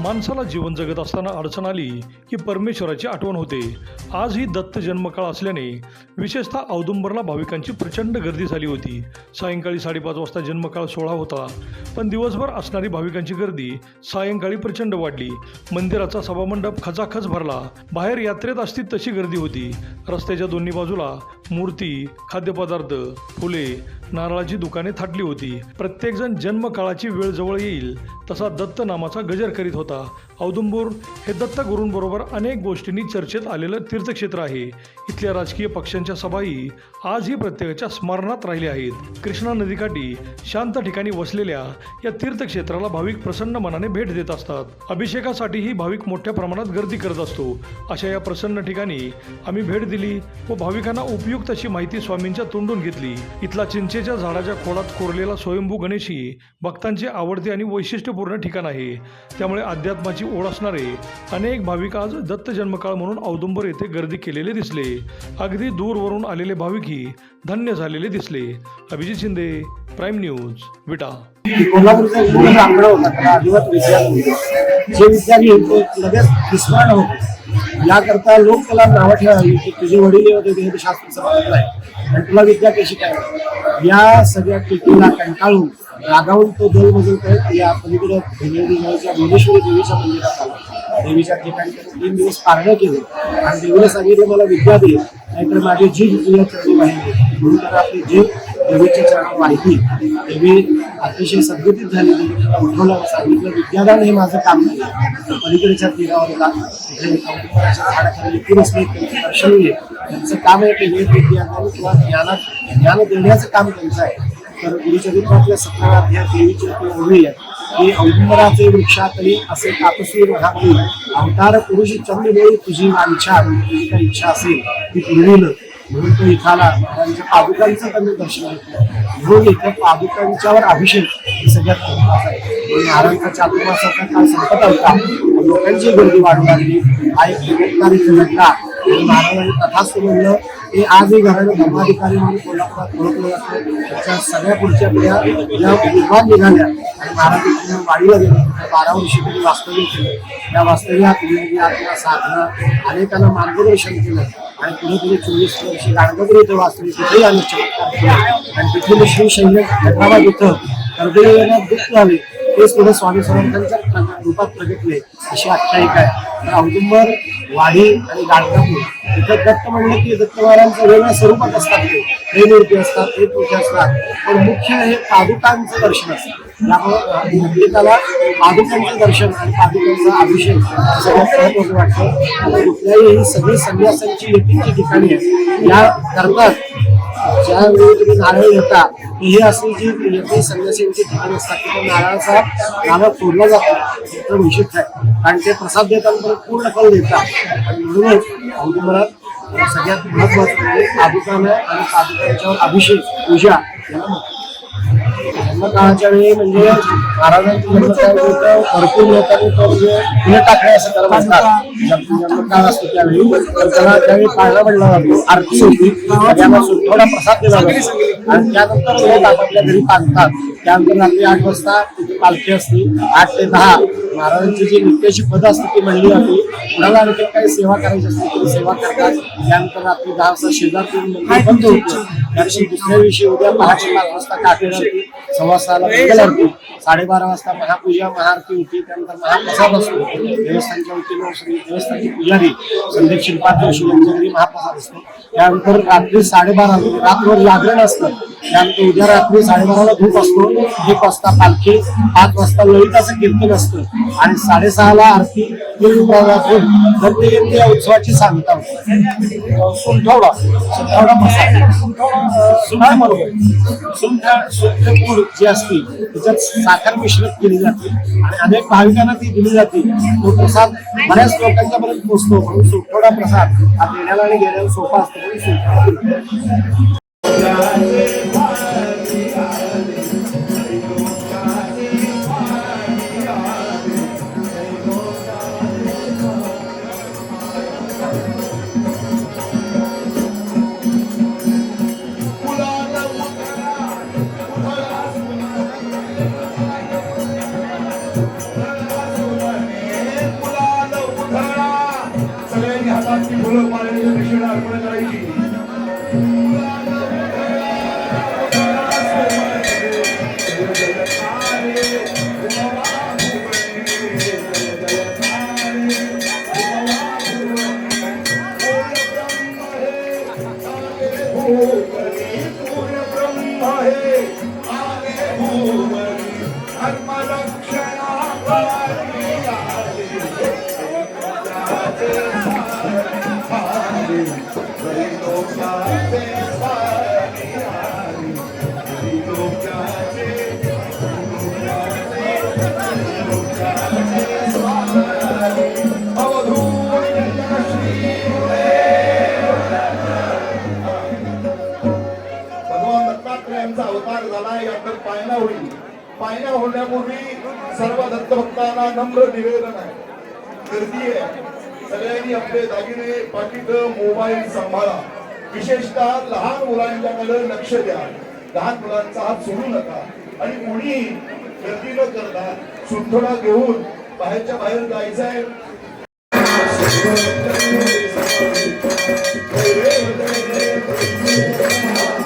माणसाला जीवन जगत असताना अडचण आली की परमेश्वराची आठवण होते. आज ही दत्त जन्मकाळ असल्याने विशेषतः औदुंबरला भाविकांची प्रचंड गर्दी झाली होती. सायंकाळी साडेपाच वाजता जन्मकाळ सोहळा होता. पण दिवसभर असणारी भाविकांची गर्दी सायंकाळी प्रचंड वाढली. मंदिराचा सभामंडप खचाखच भरला. बाहेर यात्रेत असती तशी गर्दी होती. रस्त्याच्या दोन्ही बाजूला मूर्ती खाद्यपदार्थ फुले नारळाची दुकाने थाटली होती. प्रत्येकजण जन्मकाळाची वेळ जवळ येईल तसा दत्त नामाचा गजर करीत होता. होता. औदुंबूर हे दत्तगुरूंबरोबर अनेक गोष्टींनी चर्चेत आलेलं तीर्थक्षेत्र आहे. इथल्या राजकीय पक्षांच्या सभाही आजही प्रत्येकाच्या स्मरणात राहिल्या आहेत. कृष्णा नदीकाठी शांत ठिकाणी वसलेल्या या तीर्थक्षेत्राला भाविक प्रसन्न मनाने भेट देत असतात. अभिषेकासाठीही भाविक मोठ्या प्रमाणात गर्दी करत असतो. अशा या प्रसन्न ठिकाणी आम्ही भेट दिली व भाविकांना उपयुक्त अशी माहिती स्वामींच्या तोंडून घेतली. इथला चिंचेच्या झाडाच्या खोडात कोरलेला स्वयंभू गणेशी भक्तांचे आवडते आणि वैशिष्ट्यपूर्ण ठिकाण आहे. त्यामुळे अध्यात्माची ओढ असणारे अनेक भाविक आज दत्त जन्मकाळ म्हणून औदुंबर येथे गर्दी केलेले दिसले. अगदी दूरवरून आलेले भाविकही धन्य झालेले दिसले. Abhijit Shinde Prime News Vita. कोल्हापूरचा होता जे विद्यार्थी लगेच विस्मरण होते. याकरता लोक नावं ठेवावी की तुझे वडील होते ते शास्त्र समाजातला आहे आणि तुला विद्या कशी काय? या सगळ्या टीकेला कंटाळून रागावून तो दोन मजूर करत या पलीकडे भुवनेश्वरीच्या भुवनेश्वरी देवीच्या मंदिरात आला. देवीच्या ठिकाणी तीन दिवस पारणं केलं. आणि देवीला सांगितलं मला विद्या दे नाहीतर माझी जीभ तुझ्या चरणी वाहिली म्हणून त्याला आपली जी देवीच्या चरणात वाहिली. देवी अतिशय सद्गतीत झालेली देवीला उठवलं सांगितलं विद्यादान हे माझं काम नाही. पलीकडच्या तीरावर जा. झाडाखाली त्यांचं दर्शन त्यांचं काम आहे ते भेटी विद्यादान किंवा ज्ञानात ज्ञान देण्याचं काम त्यांचं आहे तर गुरुचरित्रातल्या सतरा अध्याय देवीची ओळी आहे की औदुंबराचे वृक्षातही असे तापसी महाबली अवतार पुरुष चंद्रवेळी तुझी वांछा तुझी काही इच्छा असेल ती पुरविलं म्हणून तो इथाला त्यांच्या पादुकांचं त्यांनी दर्शन घेतलं म्हणून पादुकांच्यावर अभिषेक हे सगळ्यात महत्वाचं आहे. म्हणून चातुर्मासाचा काळ संपत होता लोकांची गर्दी वाढू लागली. हा एक चमत्कार इथे महाराजांनी तथास्तु म्हणलं हे आजही घराणं धर्माधिकारी म्हणून कोल्हापुरात ओळखलं जातं. त्याच्या सगळ्या पुढच्या पिढ्या या विद्वान निघाल्या. आणि महाराज वाढीला गेलं त्या बारा वर्षी त्यांनी वास्तव्य केलं. त्या वास्तव्यात आत्मा साधना अनेकांना मार्गदर्शन केलं. आणि पुढे पुढे चोवीस वर्ष गाणगापूर इथं वाचले तिथेही आम्ही चमत्कार आणि तिथले श्री शैल्य हैदराबाद इथं हृदयाला दुःख झाले तेच पुढे स्वामी समर्थांच्या रूपात प्रगटले अशी आख्यायिका आहे. औदुंबर वाडी आणि गाणगापूर इथं दत्त म्हणलं की दत्त महाराजांचं वेगळ्या स्वरूपात असतात ते. हे मूर्ती असतात हे मूर्ती असतात. पण मुख्य हे पादुकांचं दर्शन असतं. त्यामुळं मंदिराला पादुकांचं दर्शन आणि पादुकांचा अभिषेक सगळ्यात महत्वाचं वाटतं. कुठल्याही ही सगळी संन्यासांची येतीची ठिकाणी आहेत या करतात ज्यावेळी तुम्ही नारळ घेता ही अशी जी येते संन्यासींची ठिकाणी असतात तिथे नारळाचा नारळ फोडला जातो. तर विशिष्ट आहे. कारण ते प्रसाद देताना पूर्ण कल देतात. आणि म्हणूनच औदुंबरात सगळ्यात महत्वाचं म्हणजे पादुकानं आणि पादुकांच्यावर अभिषेक पूजा याला काळाच्या वेळी म्हणजे महाराजांचं जन्मकाळ होतं भरपूर लोकांनी तो म्हणजे फुले टाकणे असं त्याला म्हणतात. जन्म- जन्मकाळ असतो त्यावेळी. तर त्याला त्यावेळी पाळणा पडला जातो. आरती होती. त्यापासून थोडा प्रसाद दिला जातो. आणि त्यानंतर लोक आपापल्या घरी पाहतात. त्यानंतर रात्री आठ वाजता पालखी असते. आठ ते दहा. महाराजांची जी नित्याची पद असते ती म्हणली जाते. कुणाला आणखी काही सेवा करायची असते तरी सेवा करतात. त्यानंतर रात्री दहा वाजता शेजारतून बंद होतं त्या दुसऱ्या दिवशी उद्या पहाटे पाच वाजता काठी आरती सव्वा सहाला मंगल आरती साडेबारा वाजता महापूजा महाआरती होती. त्यानंतर महाप्रसाद असतो. देवस्थानच्या वतीनं श्री देवस्थानचे पुजारी संदीप शिल्पात जोशी यांच्या घरी महाप्रसाद असतो. त्यानंतर रात्री साडेबारा म्हणजे रात्रभर जागरण असतं. त्यानंतर उद्या रात्री साडेबाराला धूप असतो. एक वाजता पालखी पाच वाजता ललिताचं कीर्तन असतं. आणि साडेसहाला आरती तीन या उत्सवाची सांगता होते सुंठवडा सुंठवडा प्रसाद. बरोबर सुंठा सुंठपूर जी असते त्याच्यात साखर मिश्रित केली जाते आणि अनेक भाविकांना ती दिली जाते तो प्रसाद बऱ्याच लोकांच्या पर्यंत पोहोचतो म्हणून सुंठवडा प्रसाद हा देण्याला आणि घेण्याला सोपा असतो म्हणून सुंठवडा सगळ्यांनी पायना होण्यापूर्वी सर्व दत्तभक्तांना नम्र निवेदन आहे. गर्दी आहे. सगळ्यांनी आपले दागिने पाकिट मोबाईल सांभाळा. विशेषतः लहान मुलांच्याकडे लक्ष द्या. लहान मुलांचा हात सोडू नका. आणि कोणी गर्दी न करता सुंठोडा घेऊन बाहेरच्या बाहेर जायचं आहे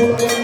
आहे